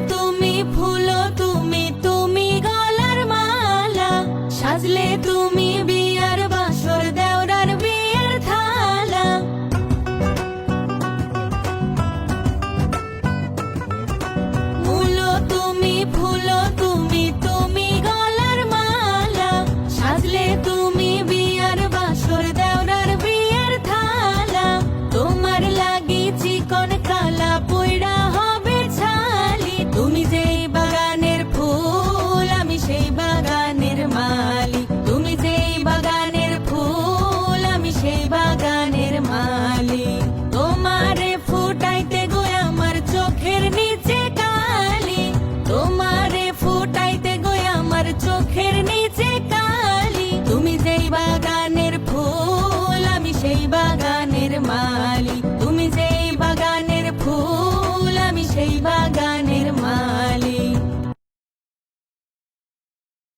মূলো তুমি যেই বাগানের ফুল আমি সেই বাগানের